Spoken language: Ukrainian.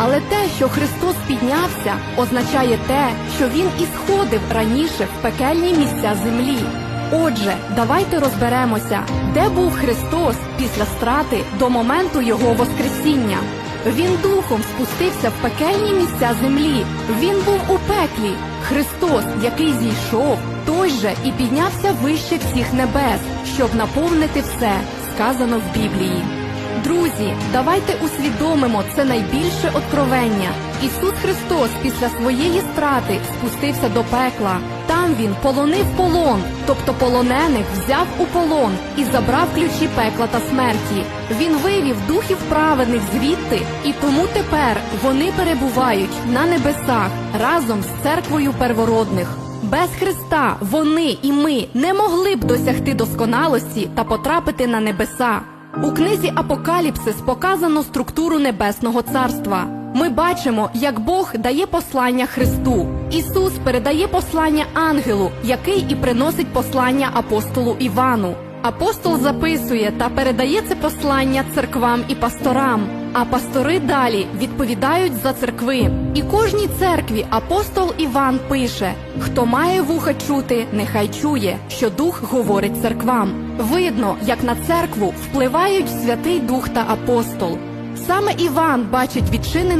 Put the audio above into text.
Але те, що Христос піднявся, означає те, що Він і сходив раніше в пекельні місця землі. Отже, давайте розберемося, де був Христос після страти до моменту Його Воскресіння. Він духом спустився в пекельні місця землі. Він був у пеклі. Христос, який зійшов, той же і піднявся вище всіх небес, щоб наповнити все, сказано в Біблії. Друзі, давайте усвідомимо це найбільше откровення. Ісус Христос після своєї страти спустився до пекла. Там він полонив полон, тобто полонених взяв у полон і забрав ключі пекла та смерті. Він вивів духів праведних звідти, і тому тепер вони перебувають на небесах разом з церквою первородних. Без Христа вони і ми не могли б досягти досконалості та потрапити на небеса. У книзі Апокаліпсис показано структуру небесного царства. Ми бачимо, як Бог дає послання Христу. Ісус передає послання ангелу, який і приносить послання апостолу Івану. Апостол записує та передає це послання церквам і пасторам. А пастори далі відповідають за церкви. І кожній церкві апостол Іван пише: хто має вуха чути, нехай чує, що дух говорить церквам. Видно, як на церкву впливають Святий Дух та апостол. Саме Іван бачить відчинений